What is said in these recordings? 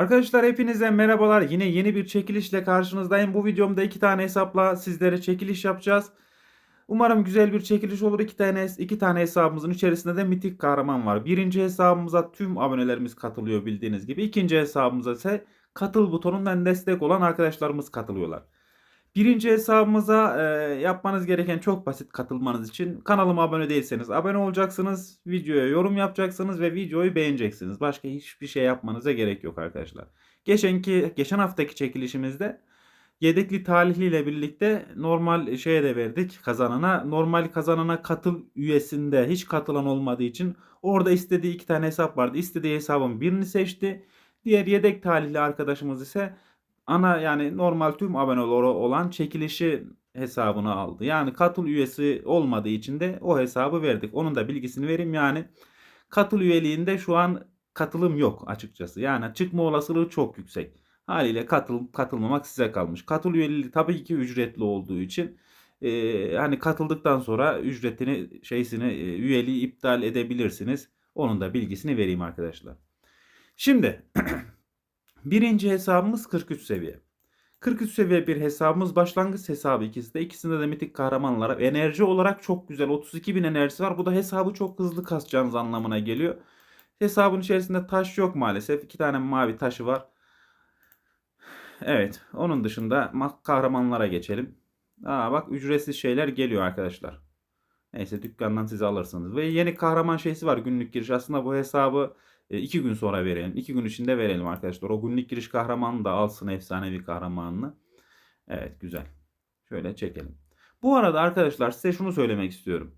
Arkadaşlar hepinize merhabalar. Yine yeni bir çekilişle karşınızdayım. Bu videomda iki tane hesapla sizlere çekiliş yapacağız. Umarım güzel bir çekiliş olur. İki tane, iki tane hesabımızın içerisinde de mitik kahraman var. Birinci hesabımıza tüm abonelerimiz katılıyor bildiğiniz gibi. İkinci hesabımıza ise katıl butonundan destek olan arkadaşlarımız katılıyorlar. Birinci hesabımıza e, yapmanız gereken çok basit katılmanız için kanalıma abone değilseniz abone olacaksınız, videoya yorum yapacaksınız ve videoyu beğeneceksiniz. Başka hiçbir şey yapmanıza gerek yok arkadaşlar. Geçenki geçen haftaki çekilişimizde yedekli talihli ile birlikte normal şeye de verdik kazanana. Normal kazanana katıl üyesinde hiç katılan olmadığı için orada istediği iki tane hesap vardı. İstediği hesabın birini seçti. Diğer yedek talihli arkadaşımız ise ana yani normal tüm aboneleri olan çekilişi hesabını aldı. Yani katıl üyesi olmadığı için de o hesabı verdik. Onun da bilgisini vereyim. Yani katıl üyeliğinde şu an katılım yok açıkçası. Yani çıkma olasılığı çok yüksek. Haliyle katıl katılmamak size kalmış. Katıl üyeliği tabii ki ücretli olduğu için e, hani katıldıktan sonra ücretini şeysini e, üyeliği iptal edebilirsiniz. Onun da bilgisini vereyim arkadaşlar. Şimdi Birinci hesabımız 43 seviye. 43 seviye bir hesabımız başlangıç hesabı ikisi de. İkisinde de mitik kahramanlara enerji olarak çok güzel 32 bin enerjisi var. Bu da hesabı çok hızlı kasacağınız anlamına geliyor. Hesabın içerisinde taş yok maalesef. İki tane mavi taşı var. Evet onun dışında kahramanlara geçelim. Aa bak ücretsiz şeyler geliyor arkadaşlar. Neyse dükkandan siz alırsınız. Ve yeni kahraman şeysi var günlük giriş. Aslında bu hesabı iki gün sonra verelim. İki gün içinde verelim arkadaşlar. O günlük giriş kahramanını da alsın efsanevi kahramanını. Evet güzel. Şöyle çekelim. Bu arada arkadaşlar size şunu söylemek istiyorum.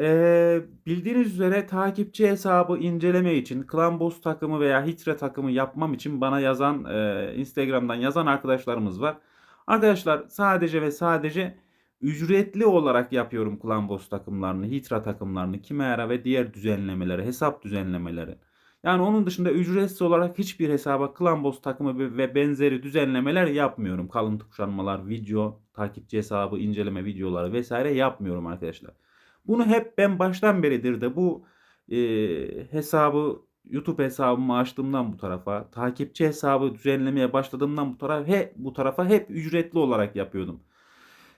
Ee, bildiğiniz üzere takipçi hesabı inceleme için Clan Boss takımı veya Hitre takımı yapmam için bana yazan e, Instagram'dan yazan arkadaşlarımız var. Arkadaşlar sadece ve sadece ücretli olarak yapıyorum Clan Boss takımlarını, Hitra takımlarını, Kimera ve diğer düzenlemeleri, hesap düzenlemeleri. Yani onun dışında ücretsiz olarak hiçbir hesaba Klambos takımı ve benzeri düzenlemeler yapmıyorum. Kalıntı kuşanmalar, video, takipçi hesabı, inceleme videoları vesaire yapmıyorum arkadaşlar. Bunu hep ben baştan beridir de bu e, hesabı YouTube hesabımı açtığımdan bu tarafa, takipçi hesabı düzenlemeye başladığımdan bu tarafa hep bu tarafa hep ücretli olarak yapıyordum.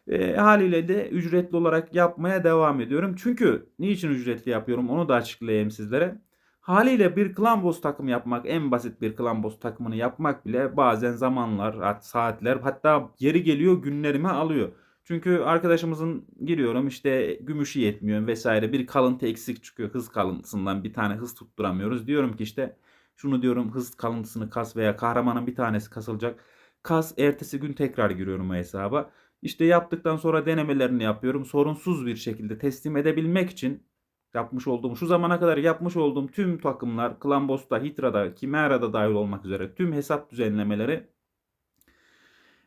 E, haliyle de ücretli olarak yapmaya devam ediyorum. Çünkü niçin ücretli yapıyorum onu da açıklayayım sizlere. Haliyle bir klan boss takımı yapmak, en basit bir klan boss takımını yapmak bile bazen zamanlar, saatler hatta yeri geliyor günlerimi alıyor. Çünkü arkadaşımızın giriyorum işte gümüşü yetmiyor vesaire bir kalıntı eksik çıkıyor hız kalıntısından bir tane hız tutturamıyoruz. Diyorum ki işte şunu diyorum hız kalıntısını kas veya kahramanın bir tanesi kasılacak. Kas ertesi gün tekrar giriyorum o hesaba. İşte yaptıktan sonra denemelerini yapıyorum. Sorunsuz bir şekilde teslim edebilmek için yapmış olduğum şu zamana kadar yapmış olduğum tüm takımlar Klambos'ta, Hitra'da, Kimera'da dahil olmak üzere tüm hesap düzenlemeleri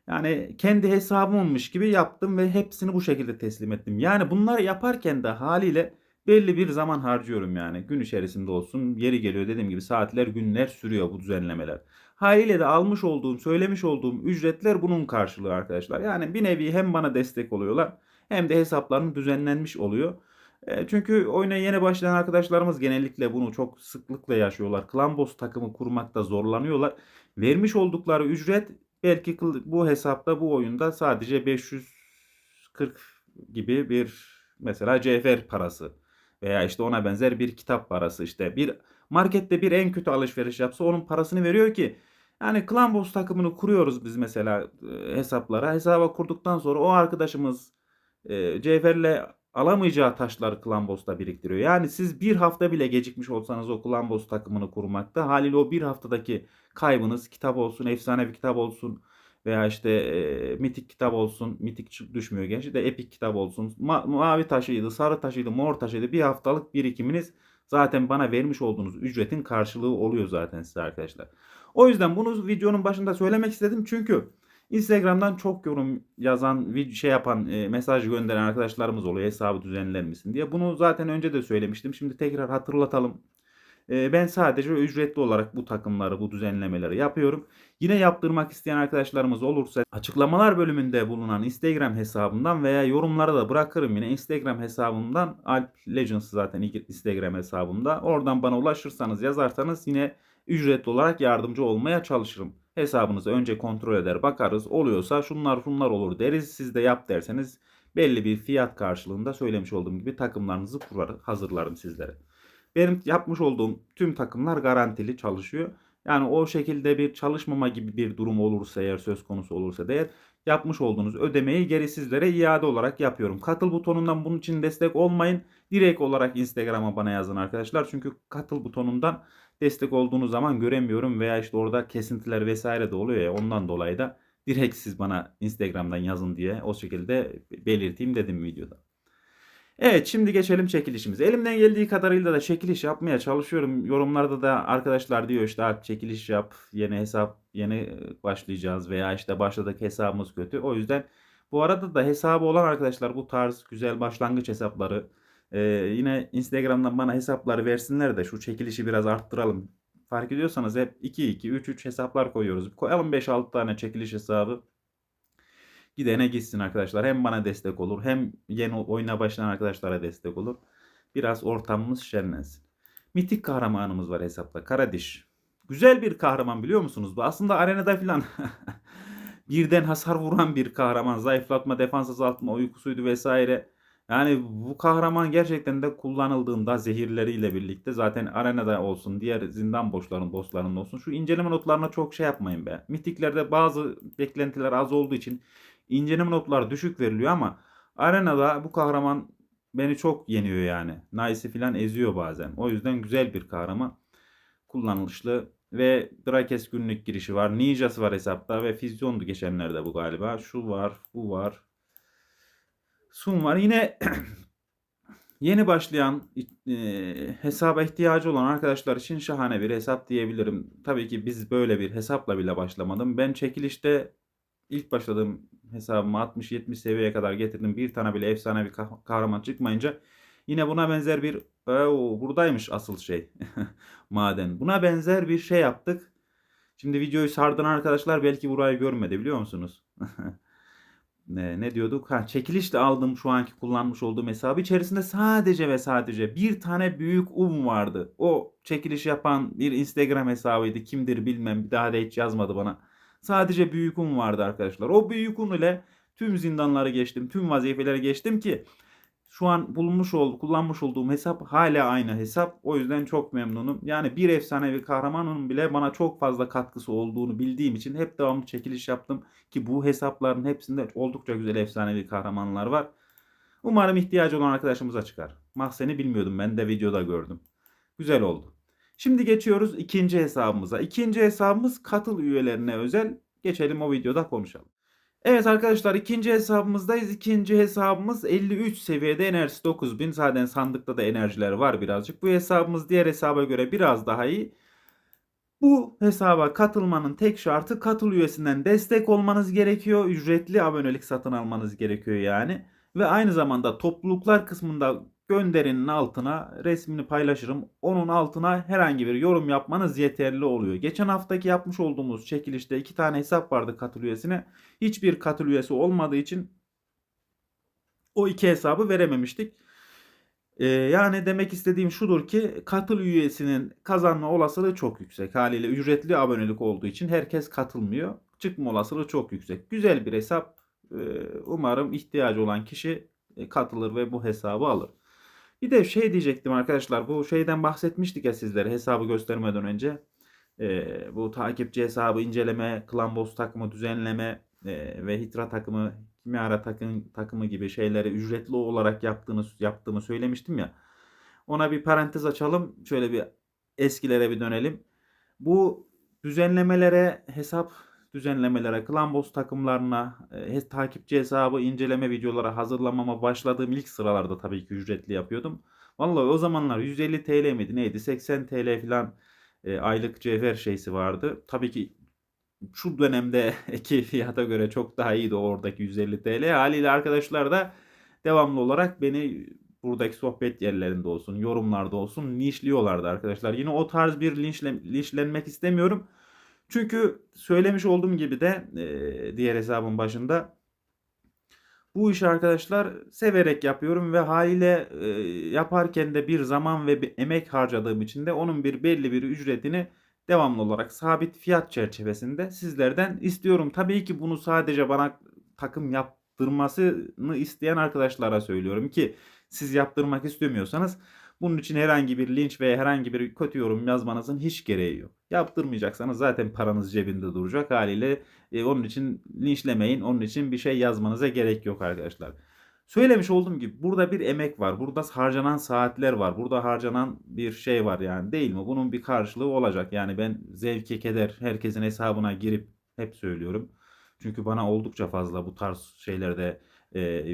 yani kendi hesabımmış gibi yaptım ve hepsini bu şekilde teslim ettim. Yani bunları yaparken de haliyle belli bir zaman harcıyorum yani. Gün içerisinde olsun yeri geliyor dediğim gibi saatler günler sürüyor bu düzenlemeler. Haliyle de almış olduğum söylemiş olduğum ücretler bunun karşılığı arkadaşlar. Yani bir nevi hem bana destek oluyorlar hem de hesaplarım düzenlenmiş oluyor. E, çünkü oyuna yeni başlayan arkadaşlarımız genellikle bunu çok sıklıkla yaşıyorlar. Clan Boss takımı kurmakta zorlanıyorlar. Vermiş oldukları ücret belki bu hesapta bu oyunda sadece 540 gibi bir mesela cevher parası veya işte ona benzer bir kitap parası işte bir markette bir en kötü alışveriş yapsa onun parasını veriyor ki yani Clan Boss takımını kuruyoruz biz mesela e, hesaplara. Hesaba kurduktan sonra o arkadaşımız e, cevherle alamayacağı taşları Klambos'ta biriktiriyor. Yani siz bir hafta bile gecikmiş olsanız o Klambos takımını kurmakta haliyle o bir haftadaki kaybınız kitap olsun, efsane bir kitap olsun veya işte e, mitik kitap olsun, mitik düşmüyor genç de epik kitap olsun. Ma- mavi taşıydı, sarı taşıydı, mor taşıydı bir haftalık birikiminiz zaten bana vermiş olduğunuz ücretin karşılığı oluyor zaten size arkadaşlar. O yüzden bunu videonun başında söylemek istedim çünkü Instagram'dan çok yorum yazan, şey yapan, e, mesaj gönderen arkadaşlarımız oluyor. Hesabı düzenler misin diye. Bunu zaten önce de söylemiştim. Şimdi tekrar hatırlatalım. E, ben sadece ücretli olarak bu takımları, bu düzenlemeleri yapıyorum. Yine yaptırmak isteyen arkadaşlarımız olursa açıklamalar bölümünde bulunan Instagram hesabımdan veya yorumlara da bırakırım yine Instagram hesabımdan Alp Legends zaten Instagram hesabımda. Oradan bana ulaşırsanız yazarsanız yine ücretli olarak yardımcı olmaya çalışırım. Hesabınızı önce kontrol eder bakarız. Oluyorsa şunlar şunlar olur deriz. Siz de yap derseniz belli bir fiyat karşılığında söylemiş olduğum gibi takımlarınızı kurar, hazırlarım sizlere. Benim yapmış olduğum tüm takımlar garantili çalışıyor. Yani o şekilde bir çalışmama gibi bir durum olursa eğer söz konusu olursa değer yapmış olduğunuz ödemeyi geri sizlere iade olarak yapıyorum. Katıl butonundan bunun için destek olmayın. Direkt olarak Instagram'a bana yazın arkadaşlar. Çünkü katıl butonundan destek olduğunuz zaman göremiyorum veya işte orada kesintiler vesaire de oluyor ya ondan dolayı da direkt siz bana Instagram'dan yazın diye o şekilde belirteyim dedim videoda. Evet şimdi geçelim çekilişimize. Elimden geldiği kadarıyla da çekiliş yapmaya çalışıyorum. Yorumlarda da arkadaşlar diyor işte "Alp çekiliş yap. Yeni hesap yeni başlayacağız veya işte başladık hesabımız kötü. O yüzden bu arada da hesabı olan arkadaşlar bu tarz güzel başlangıç hesapları e, yine Instagram'dan bana hesapları versinler de şu çekilişi biraz arttıralım. Fark ediyorsanız hep 2-2, 3-3 hesaplar koyuyoruz. Koyalım 5-6 tane çekiliş hesabı gidene gitsin arkadaşlar. Hem bana destek olur hem yeni oyuna başlayan arkadaşlara destek olur. Biraz ortamımız şenlensin. Mitik kahramanımız var hesapta. Karadiş. Güzel bir kahraman biliyor musunuz? Bu aslında arenada filan birden hasar vuran bir kahraman. Zayıflatma, defans azaltma, uykusuydu vesaire. Yani bu kahraman gerçekten de kullanıldığında zehirleriyle birlikte zaten arenada olsun, diğer zindan boşların, bossların olsun. Şu inceleme notlarına çok şey yapmayın be. Mitiklerde bazı beklentiler az olduğu için inceleme notları düşük veriliyor ama arenada bu kahraman beni çok yeniyor yani. Nice'i filan eziyor bazen. O yüzden güzel bir kahraman. Kullanışlı ve Drakes günlük girişi var. Ninja'sı var hesapta ve Fizyon'du geçenlerde bu galiba. Şu var, bu var. Sun var. Yine yeni başlayan e, hesaba ihtiyacı olan arkadaşlar için şahane bir hesap diyebilirim. Tabii ki biz böyle bir hesapla bile başlamadım. Ben çekilişte ilk başladığım hesabımı 60-70 seviyeye kadar getirdim. Bir tane bile efsane bir kahraman çıkmayınca yine buna benzer bir Oo, buradaymış asıl şey maden. Buna benzer bir şey yaptık. Şimdi videoyu sardın arkadaşlar belki burayı görmedi biliyor musunuz? ne, ne diyorduk? Ha, çekilişle aldım şu anki kullanmış olduğum hesabı. içerisinde sadece ve sadece bir tane büyük um vardı. O çekiliş yapan bir Instagram hesabıydı. Kimdir bilmem. Bir daha da hiç yazmadı bana. Sadece büyük un vardı arkadaşlar. O büyük un ile tüm zindanları geçtim. Tüm vazifeleri geçtim ki şu an bulunmuş ol, kullanmış olduğum hesap hala aynı hesap. O yüzden çok memnunum. Yani bir efsanevi kahramanın bile bana çok fazla katkısı olduğunu bildiğim için hep devamlı çekiliş yaptım. Ki bu hesapların hepsinde oldukça güzel efsanevi kahramanlar var. Umarım ihtiyacı olan arkadaşımıza çıkar. Mahzeni bilmiyordum ben de videoda gördüm. Güzel oldu. Şimdi geçiyoruz ikinci hesabımıza. İkinci hesabımız katıl üyelerine özel. Geçelim o videoda konuşalım. Evet arkadaşlar ikinci hesabımızdayız. İkinci hesabımız 53 seviyede enerjisi 9000. Zaten sandıkta da enerjiler var birazcık. Bu hesabımız diğer hesaba göre biraz daha iyi. Bu hesaba katılmanın tek şartı katıl üyesinden destek olmanız gerekiyor. Ücretli abonelik satın almanız gerekiyor yani. Ve aynı zamanda topluluklar kısmında gönderinin altına resmini paylaşırım. Onun altına herhangi bir yorum yapmanız yeterli oluyor. Geçen haftaki yapmış olduğumuz çekilişte iki tane hesap vardı katıl üyesine. Hiçbir katıl üyesi olmadığı için o iki hesabı verememiştik. Ee, yani demek istediğim şudur ki katıl üyesinin kazanma olasılığı çok yüksek. Haliyle ücretli abonelik olduğu için herkes katılmıyor. Çıkma olasılığı çok yüksek. Güzel bir hesap. Ee, umarım ihtiyacı olan kişi e, katılır ve bu hesabı alır. Bir de şey diyecektim arkadaşlar. Bu şeyden bahsetmiştik ya sizlere hesabı göstermeden önce. Ee, bu takipçi hesabı inceleme, klan boss takımı düzenleme e, ve hitra takımı, kimyara takım, takımı gibi şeyleri ücretli olarak yaptığını yaptığımı söylemiştim ya. Ona bir parantez açalım. Şöyle bir eskilere bir dönelim. Bu düzenlemelere hesap düzenlemelere, klan boss takımlarına, e, takipçi hesabı inceleme videoları hazırlamama başladığım ilk sıralarda tabii ki ücretli yapıyordum. Vallahi o zamanlar 150 TL miydi neydi 80 TL falan e, aylık cevher şeysi vardı. Tabii ki şu dönemde eki fiyata göre çok daha iyiydi oradaki 150 TL. Haliyle arkadaşlar da devamlı olarak beni buradaki sohbet yerlerinde olsun, yorumlarda olsun linçliyorlardı arkadaşlar. Yine o tarz bir linçle, linçlenmek istemiyorum. Çünkü söylemiş olduğum gibi de e, diğer hesabın başında bu işi arkadaşlar severek yapıyorum ve haliyle e, yaparken de bir zaman ve bir emek harcadığım için de onun bir belli bir ücretini devamlı olarak sabit fiyat çerçevesinde sizlerden istiyorum. Tabii ki bunu sadece bana takım yaptırmasını isteyen arkadaşlara söylüyorum ki siz yaptırmak istemiyorsanız bunun için herhangi bir linç veya herhangi bir kötü yorum yazmanızın hiç gereği yok. Yaptırmayacaksanız zaten paranız cebinde duracak haliyle e, onun için linçlemeyin. Onun için bir şey yazmanıza gerek yok arkadaşlar. Söylemiş olduğum gibi burada bir emek var. Burada harcanan saatler var. Burada harcanan bir şey var yani değil mi? Bunun bir karşılığı olacak. Yani ben zevke keder herkesin hesabına girip hep söylüyorum. Çünkü bana oldukça fazla bu tarz şeylerde e,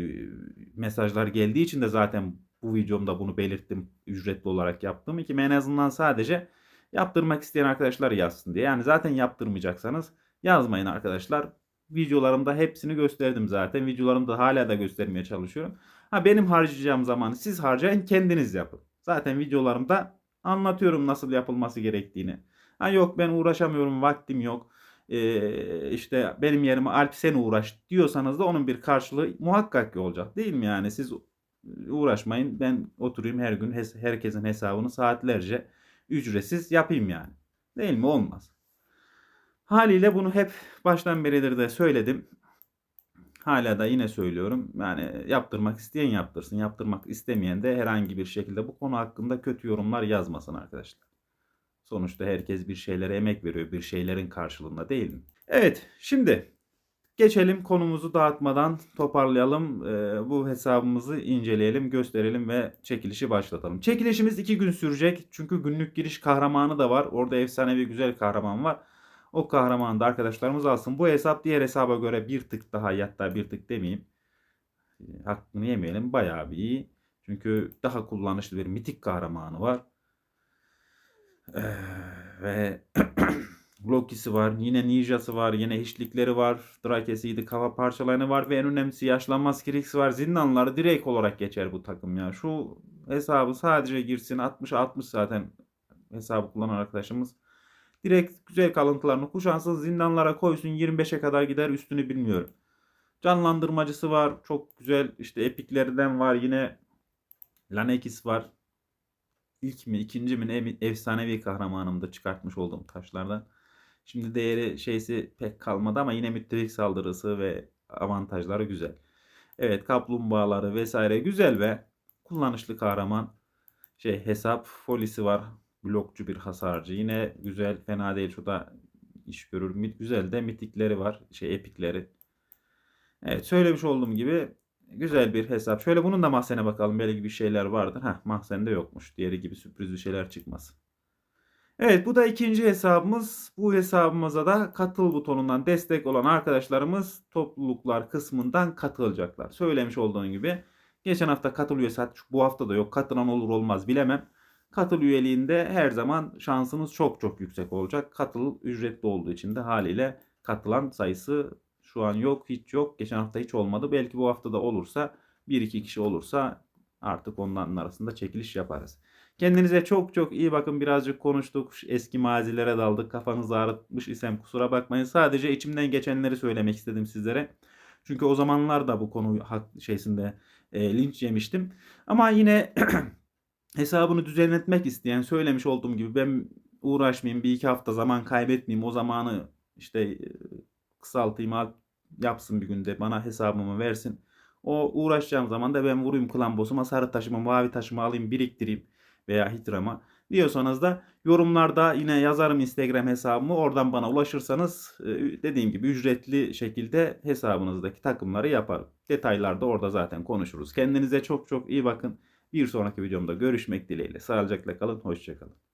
mesajlar geldiği için de zaten bu videomda bunu belirttim. Ücretli olarak yaptım. ki en azından sadece yaptırmak isteyen arkadaşlar yazsın diye. Yani zaten yaptırmayacaksanız yazmayın arkadaşlar. Videolarımda hepsini gösterdim zaten. Videolarımda hala da göstermeye çalışıyorum. Ha benim harcayacağım zamanı siz harcayın kendiniz yapın. Zaten videolarımda anlatıyorum nasıl yapılması gerektiğini. Ha yok ben uğraşamıyorum vaktim yok. Ee, işte benim yerime Alp sen uğraş diyorsanız da onun bir karşılığı muhakkak ki olacak değil mi yani siz uğraşmayın ben oturayım her gün herkesin hesabını saatlerce ücretsiz yapayım yani. Değil mi? Olmaz. Haliyle bunu hep baştan beridir de söyledim. Hala da yine söylüyorum. Yani yaptırmak isteyen yaptırsın. Yaptırmak istemeyen de herhangi bir şekilde bu konu hakkında kötü yorumlar yazmasın arkadaşlar. Sonuçta herkes bir şeylere emek veriyor. Bir şeylerin karşılığında değil mi? Evet şimdi geçelim konumuzu dağıtmadan toparlayalım. Ee, bu hesabımızı inceleyelim, gösterelim ve çekilişi başlatalım. Çekilişimiz iki gün sürecek. Çünkü günlük giriş kahramanı da var. Orada efsanevi güzel kahraman var. O kahramanı da arkadaşlarımız alsın. Bu hesap diğer hesaba göre bir tık daha hatta bir tık demeyeyim. E, hakkını yemeyelim bayağı bir iyi. Çünkü daha kullanışlı bir mitik kahramanı var. Ee, ve Loki'si var. Yine Ninja'sı var. Yine hiçlikleri var. Drakesiydi. Kafa parçalarını var. Ve en önemlisi yaşlanmaz Kirix'i var. Zindanları direkt olarak geçer bu takım ya. Şu hesabı sadece girsin. 60-60 zaten hesabı kullanan arkadaşımız. Direkt güzel kalıntılarını kuşansın. Zindanlara koysun. 25'e kadar gider. Üstünü bilmiyorum. Canlandırmacısı var. Çok güzel. işte epiklerden var. Yine Lanekis var. İlk mi ikinci mi ne efsanevi kahramanımda çıkartmış olduğum taşlardan. Şimdi değeri şeysi pek kalmadı ama yine müttefik saldırısı ve avantajları güzel. Evet kaplumbağaları vesaire güzel ve kullanışlı kahraman. Şey hesap folisi var. Blokçu bir hasarcı. Yine güzel fena değil. Şurada iş görür. Güzel de mitikleri var. Şey epikleri. Evet söylemiş olduğum gibi güzel bir hesap. Şöyle bunun da mahzene bakalım. Belki bir şeyler vardır. Heh mahzende yokmuş. Diğeri gibi sürpriz bir şeyler çıkmasın. Evet bu da ikinci hesabımız. Bu hesabımıza da katıl butonundan destek olan arkadaşlarımız topluluklar kısmından katılacaklar. Söylemiş olduğum gibi geçen hafta katıl üyesi bu hafta da yok. Katılan olur olmaz bilemem. Katıl üyeliğinde her zaman şansınız çok çok yüksek olacak. Katıl ücretli olduğu için de haliyle katılan sayısı şu an yok, hiç yok. Geçen hafta hiç olmadı. Belki bu hafta da olursa, bir iki kişi olursa artık onların arasında çekiliş yaparız. Kendinize çok çok iyi bakın. Birazcık konuştuk. Eski mazilere daldık. Kafanızı ağrıtmış isem kusura bakmayın. Sadece içimden geçenleri söylemek istedim sizlere. Çünkü o zamanlar da bu konu şeysinde e, linç yemiştim. Ama yine hesabını düzenletmek isteyen söylemiş olduğum gibi ben uğraşmayayım bir iki hafta zaman kaybetmeyeyim o zamanı işte e, kısaltayım yapsın bir günde bana hesabımı versin. O uğraşacağım zaman da ben vurayım klan boss'uma sarı taşımı mavi taşımı alayım biriktireyim veya hitrama diyorsanız da yorumlarda yine yazarım Instagram hesabımı oradan bana ulaşırsanız e, dediğim gibi ücretli şekilde hesabınızdaki takımları yaparım. Detaylarda orada zaten konuşuruz. Kendinize çok çok iyi bakın. Bir sonraki videomda görüşmek dileğiyle. Sağlıcakla kalın. Hoşçakalın.